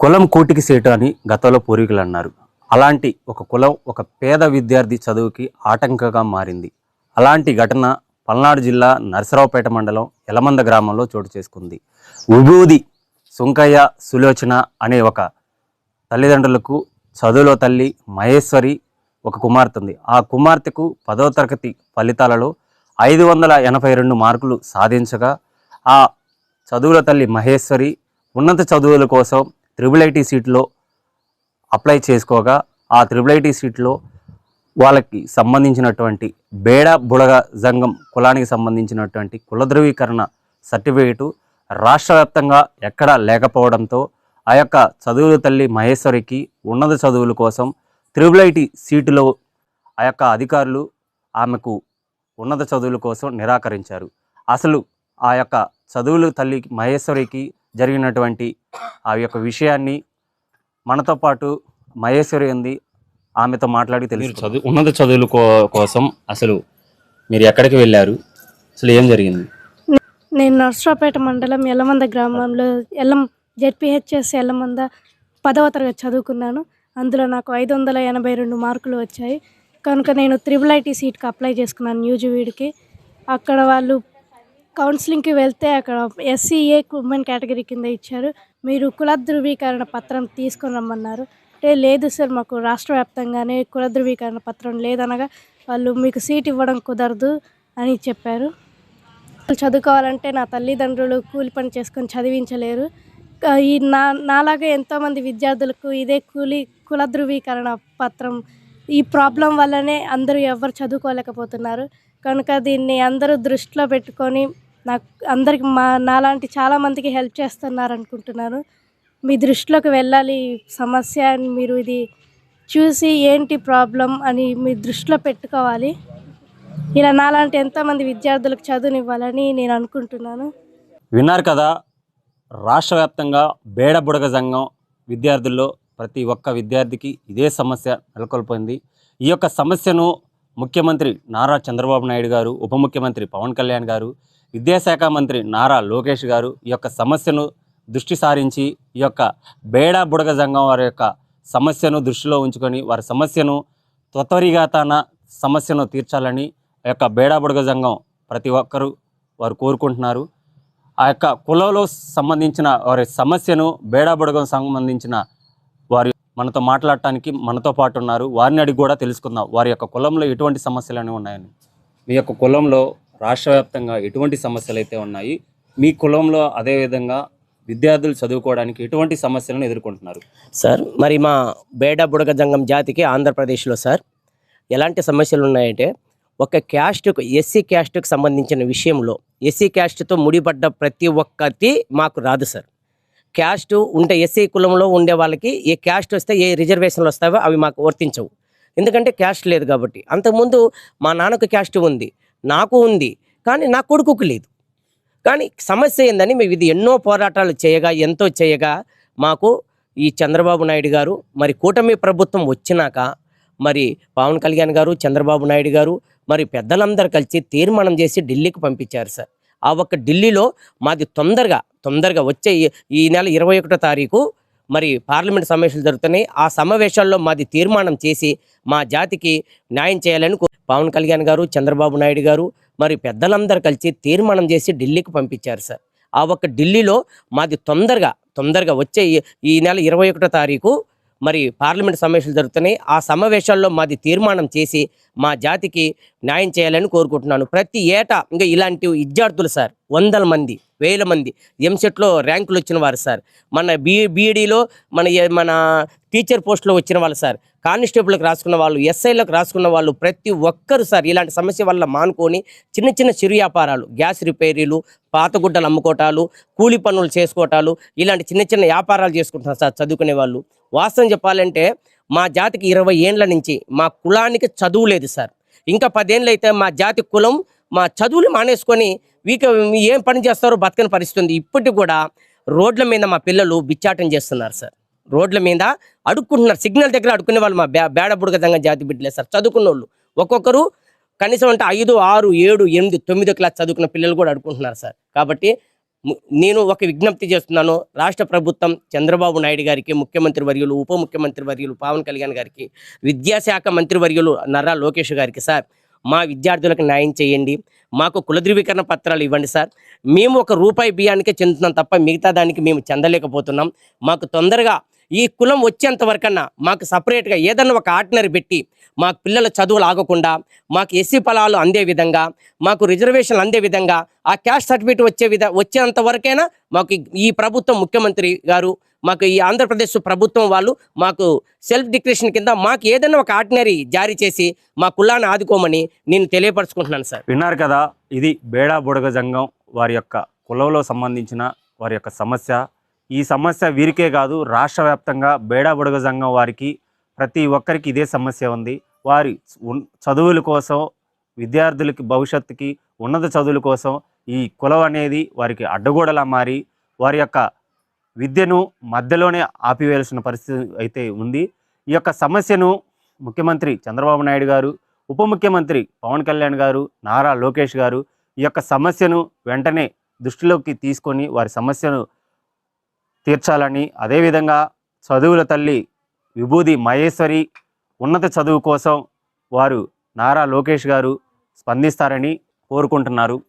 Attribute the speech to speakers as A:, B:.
A: కులం కూటికి సేటు అని గతంలో పూర్వీకులు అన్నారు. అలాంటి ఒక కులం ఒక పేద విద్యార్థి చదువుకి ఆటంకంగా మారింది. అలాంటి ఘటన పల్నాడు జిల్లా నరసరావుపేట మండలం ఎలమంద గ్రామంలో చోటు చేసుకుంది. విభూది సుంకయ్య సులోచన అనే ఒక తల్లిదండ్రులకు చదువులో తల్లి మహేశ్వరి ఒక కుమార్తె ఉంది. ఆ కుమార్తెకు పదో తరగతి ఫలితాలలో ఐదు వందల ఎనభై రెండు మార్కులు సాధించగా ఆ చదువుల తల్లి మహేశ్వరి ఉన్నత చదువుల కోసం త్రిబుల్ ఐటీ సీట్లో అప్లై చేసుకోగా ఆ త్రిబుల్ ఐటీ సీట్లో వాళ్ళకి సంబంధించినటువంటి బేడ బుడగ జంగం కులానికి సంబంధించినటువంటి కుల ధృవీకరణ సర్టిఫికేటు రాష్ట్ర వ్యాప్తంగా ఎక్కడా లేకపోవడంతో ఆ యొక్క చదువుల తల్లి మహేశ్వరికి ఉన్నత చదువుల కోసం త్రిబుల్ ఐటీ సీటులో ఆ యొక్క అధికారులు ఆమెకు ఉన్నత చదువుల కోసం నిరాకరించారు. అసలు ఆ యొక్క చదువులు తల్లి మహేశ్వరికి జరిగినటువంటి ఆ యొక్క విషయాన్ని మనతో పాటు మహేశ్వరి ఉంది ఆమెతో మాట్లాడి తెలుసు చదువు ఉన్నత చదువుల కోసం అసలు మీరు ఎక్కడికి వెళ్ళారు? అసలు ఏం జరిగింది?
B: నేను నర్సరావుపేట మండలం ఎల్లమంద గ్రామంలో ఎల్లం జెడ్పిహెచ్ఎస్ ఎల్లమంద పదవ తరగతి చదువుకున్నాను. అందులో నాకు ఐదు వందల ఎనభై రెండు మార్కులు వచ్చాయి. కనుక నేను త్రిబుల్ ఐటీ సీట్కి అప్లై చేసుకున్నాను న్యూజివీడ్కి అక్కడ వాళ్ళు కౌన్సిలింగ్కి వెళ్తే అక్కడ ఎస్సీఏ ఉమెన్ కేటగిరీ కింద ఇచ్చారు. మీరు కుల ధృవీకరణ పత్రం తీసుకొని రమ్మన్నారు. అంటే లేదు సార్ మాకు రాష్ట్ర వ్యాప్తంగానే కుల ధృవీకరణ పత్రం లేదనగా వాళ్ళు మీకు సీట్ ఇవ్వడం కుదరదు అని చెప్పారు. చదువుకోవాలంటే నా తల్లిదండ్రులు కూలి పని చేసుకొని చదివించలేరు. ఈ నా నాలాగా ఎంతోమంది విద్యార్థులకు ఇదే కూలి కుల ధృవీకరణ పత్రం ఈ ప్రాబ్లం వల్లనే అందరూ ఎవరు చదువుకోలేకపోతున్నారు. కనుక దీన్ని అందరూ దృష్టిలో పెట్టుకొని నాకు అందరికి మా నాలాంటి చాలామందికి హెల్ప్ చేస్తున్నారు అనుకుంటున్నాను. మీ దృష్టిలోకి వెళ్ళాలి సమస్య అని మీరు ఇది చూసి ఏంటి ప్రాబ్లం అని మీ దృష్టిలో పెట్టుకోవాలి. ఇలా నాలాంటి ఎంతోమంది విద్యార్థులకు చదువునివ్వాలని నేను అనుకుంటున్నాను.
A: విన్నారు కదా రాష్ట్ర వ్యాప్తంగా బేడ సంఘం విద్యార్థుల్లో ప్రతి ఒక్క విద్యార్థికి ఇదే సమస్య నెలకొల్పింది. ఈ యొక్క సమస్యను ముఖ్యమంత్రి నారా చంద్రబాబు నాయుడు గారు ఉప ముఖ్యమంత్రి పవన్ కళ్యాణ్ గారు విద్యాశాఖ మంత్రి నారా లోకేష్ గారు ఈ యొక్క సమస్యను దృష్టి సారించి ఈ యొక్క బేడా బుడగ సంఘం వారి యొక్క సమస్యను దృష్టిలో ఉంచుకొని వారి సమస్యను త్వరిగాతాన సమస్యను తీర్చాలని ఆ యొక్క బేడా బుడగ సంఘం ప్రతి ఒక్కరూ వారు కోరుకుంటున్నారు. ఆ యొక్క కులంలో సంబంధించిన వారి సమస్యను బేడాబుడగం సంబంధించిన మనతో మాట్లాడటానికి మనతో పాటు ఉన్నారు. వారిని అడిగి కూడా తెలుసుకుందాం. వారి యొక్క కులంలో ఎటువంటి సమస్యలు అనేవి ఉన్నాయని. మీ యొక్క కులంలో రాష్ట్ర వ్యాప్తంగా ఎటువంటి సమస్యలు అయితే ఉన్నాయి? మీ కులంలో అదేవిధంగా విద్యార్థులు చదువుకోవడానికి ఎటువంటి సమస్యలను ఎదుర్కొంటున్నారు?
C: సార్ మరి మా బేడ బుడగ జంగం జాతికి ఆంధ్రప్రదేశ్లో సార్ ఎలాంటి సమస్యలు ఉన్నాయంటే ఒక క్యాస్ట్కు ఎస్సీ క్యాస్ట్కు సంబంధించిన విషయంలో ఎస్సీ క్యాస్ట్తో ముడిపడ్డ ప్రతి ఒక్కటి మాకు రాదు సార్. క్యాస్ట్ ఉంటే ఎస్సీ కులంలో ఉండే వాళ్ళకి ఏ క్యాస్ట్ వస్తే ఏ రిజర్వేషన్లు వస్తావో అవి మాకు వర్తించవు. ఎందుకంటే క్యాస్ట్ లేదు కాబట్టి. అంతకుముందు మా నాన్నకు క్యాస్ట్ ఉంది నాకు ఉంది కానీ నా కొడుకుకు లేదు. కానీ సమస్య ఏందని మేము ఇది ఎన్నో పోరాటాలు చేయగా ఎంతో చేయగా మాకు ఈ చంద్రబాబు నాయుడు గారు మరి కూటమి ప్రభుత్వం వచ్చినాక మరి పవన్ కళ్యాణ్ గారు చంద్రబాబు నాయుడు గారు మరి పెద్దలందరూ కలిసి తీర్మానం చేసి ఢిల్లీకి పంపించారు సార్. ఆ ఒక్క ఢిల్లీలో మాది తొందరగా తొందరగా వచ్చే ఈ- నెల ఇరవై ఒకటో తారీఖు మరి పార్లమెంట్ సమావేశాలు జరుగుతున్నాయి. ఆ సమావేశాల్లో మాది తీర్మానం చేసి మా జాతికి న్యాయం చేయాలని పవన్ కళ్యాణ్ గారు చంద్రబాబు నాయుడు గారు మరి పెద్దలందరూ కలిసి తీర్మానం చేసి ఢిల్లీకి పంపించారు సార్. ఆ ఒక్క ఢిల్లీలో మాది తొందరగా తొందరగా వచ్చే ఈ- ఈ నెల ఇరవై ఒకటో తారీఖు మరి పార్లమెంట్ సమావేశాలు జరుగుతున్నాయి. ఆ సమావేశాల్లో మాది తీర్మానం చేసి మా జాతికి న్యాయం చేయాలని కోరుకుంటున్నాను. ప్రతి ఏటా ఇంకా ఇలాంటి విద్యార్థులు సార్ వందల మంది వేల మంది ఎంసెట్లో ర్యాంకులు వచ్చిన వారు సార్. మన బీ బీఈడీలో మన మన టీచర్ పోస్ట్లో వచ్చిన వాళ్ళు సార్. కానిస్టేబుల్కి రాసుకున్న వాళ్ళు ఎస్ఐలకు రాసుకున్న వాళ్ళు ప్రతి ఒక్కరు సార్ ఇలాంటి సమస్య వల్ల మానుకొని చిన్న చిన్న చిరు వ్యాపారాలు గ్యాస్ రిపేరీలు పాతగుడ్డలు అమ్ముకోవటాలు కూలి పనులు చేసుకోవటాలు ఇలాంటి చిన్న చిన్న వ్యాపారాలు చేసుకుంటున్నారు సార్ చదువుకునే వాళ్ళు. వాస్తవం చెప్పాలంటే మా జాతికి ఇరవై ఏండ్ల నుంచి మా కులానికి చదువు లేదు సార్. ఇంకా పదేళ్ళు అయితే మా జాతి కులం మా చదువులు మానేసుకొని వీక ఏం పని చేస్తారో బతకని పరిస్థితుంది ఇప్పటికి కూడా రోడ్ల మీద మా పిల్లలు బిచ్చాటం చేస్తున్నారు సార్. రోడ్ల మీద అడుక్కుంటున్నారు. సిగ్నల్ దగ్గర అడుక్కునే వాళ్ళు మా బే బేడ బుడగదంగా జాతి బిడ్డలే సార్. చదువుకున్న వాళ్ళు ఒక్కొక్కరు కనీసం అంటే ఐదు ఆరు ఏడు ఎనిమిది తొమ్మిదో క్లాస్ చదువుకున్న పిల్లలు కూడా అడుగుకుంటున్నారు సార్. కాబట్టి నేను ఒక విజ్ఞప్తి చేస్తున్నాను. రాష్ట్ర ప్రభుత్వం చంద్రబాబు నాయుడు గారికి ముఖ్యమంత్రి వర్యులు ఉప ముఖ్యమంత్రి వర్యులు పవన్ కళ్యాణ్ గారికి విద్యాశాఖ మంత్రి వర్యులు నర్రా లోకేష్ గారికి సార్ మా విద్యార్థులకు న్యాయం చేయండి. మాకు కుల ధృవీకరణ పత్రాలు ఇవ్వండి సార్. మేము ఒక రూపాయి బియ్యానికే చెందుతున్నాం తప్ప మిగతా దానికి మేము చెందలేకపోతున్నాం. మాకు తొందరగా ఈ కులం వచ్చేంత వరకన్నా మాకు సపరేట్గా ఏదన్నా ఒక ఆర్డినరీ పెట్టి మాకు పిల్లల చదువులు ఆగకుండా మాకు ఎస్సీ ఫలాలు అందే విధంగా మాకు రిజర్వేషన్లు అందే విధంగా ఆ క్యాస్ట్ సర్టిఫికేట్ వచ్చే విధ వచ్చేంత వరకైనా మాకు ఈ- ఈ ప్రభుత్వం ముఖ్యమంత్రి గారు మాకు ఈ ఆంధ్రప్రదేశ్ ప్రభుత్వం వాళ్ళు మాకు సెల్ఫ్ డిక్లరేషన్ కింద మాకు ఏదైనా ఒక ఆర్డినరీ జారీ చేసి మా కులాన్ని ఆదుకోమని నేను తెలియపరచుకుంటున్నాను సార్.
A: విన్నారు కదా ఇది బేడా బుడగ జంగం వారి యొక్క కులంలో సంబంధించిన వారి యొక్క సమస్య. ఈ సమస్య వీరికే కాదు రాష్ట్ర వ్యాప్తంగా బేడా సంఘం వారికి ప్రతి ఒక్కరికి ఇదే సమస్య ఉంది. వారి చదువుల కోసం విద్యార్థులకి భవిష్యత్తుకి ఉన్నత చదువుల కోసం ఈ కులం అనేది వారికి అడ్డగోడలా మారి వారి యొక్క విద్యను మధ్యలోనే ఆపివేయాల్సిన పరిస్థితి అయితే ఉంది. ఈ యొక్క సమస్యను ముఖ్యమంత్రి చంద్రబాబు నాయుడు గారు ఉప ముఖ్యమంత్రి పవన్ కళ్యాణ్ గారు నారా లోకేష్ గారు ఈ యొక్క సమస్యను వెంటనే దృష్టిలోకి తీసుకొని వారి సమస్యను తీర్చాలని. అదేవిధంగా చదువుల తల్లి విభూది మహేశ్వరి ఉన్నత చదువు కోసం వారు నారా లోకేష్ గారు స్పందిస్తారని కోరుకుంటున్నారు.